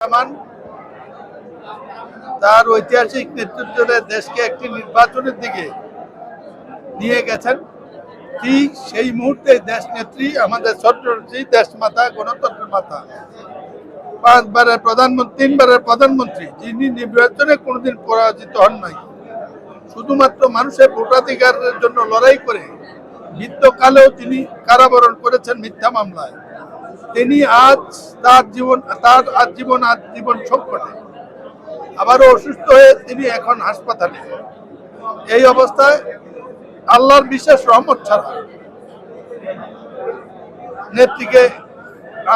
রহমান, তার ঐতিহাসিক নেতৃত্বে দেশকে একটি নির্বাচনের দিকে নিয়ে গেছেন। ঠিক সেই মুহূর্তে দেশ নেত্রী, আমাদের ছোট্টী দেশ মাতা গণতন্ত্রের মাতা। পাঁচবারের প্রধানমন্ত্রী, তিনবারের প্রধানমন্ত্রী, যিনি নির্বাচনে কোনোদিন পরাজিত হন নাই। শুধুমাত্র মানুষের ভোটাধিকারের জন্য লড়াই করে মৃত্যুকালেও তিনি কারাবরণ করেছেন মিথ্যা মামলায়। তিনি আজ তার জীবন, তার আজ জীবন আজ জীবন সংকটে। আবারও অসুস্থ হয়ে তিনি এখন হাসপাতালে। এই অবস্থায় আল্লাহর বিশেষ রহমত ছাড়া নেত্রীকে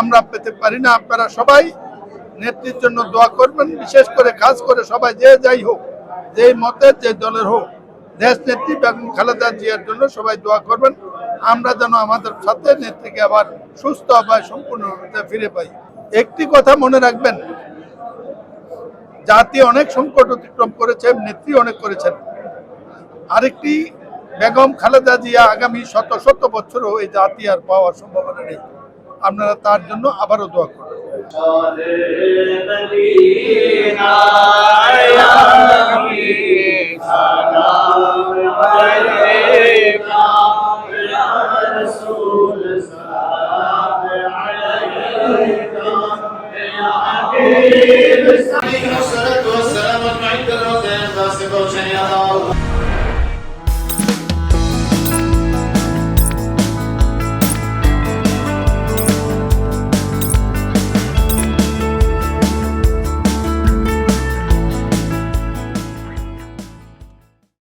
আমরা পেতে পারি না। আপনারা সবাই নেত্রীর জন্য দোয়া করবেন, বিশেষ করে কাজ করে সবাই যে যাই হোক, যে মতের, যে দলের হোক। দেশ নেত্রী বেগম খালেদা জিয়ার জন্য সবাই দোয়া করবেন। আমরা যেন আমাদের সাথে নেত্রীকে আবার সুস্থ বা সম্পূর্ণরূপে ফিরে পাই। একটি কথা মনে রাখবেন, জাতি অনেক সংকট অতিক্রম করেছে, নেত্রী অনেক করেছেন। আরেকটি, বেগম খালেদা জিয়া আগামী শত শত বছরও এই জাতি আর পাওয়ার সম্ভাবনা নেই। আপনারা তার জন্য আবারও দোয়া করবেন। সালাম Allah'ım.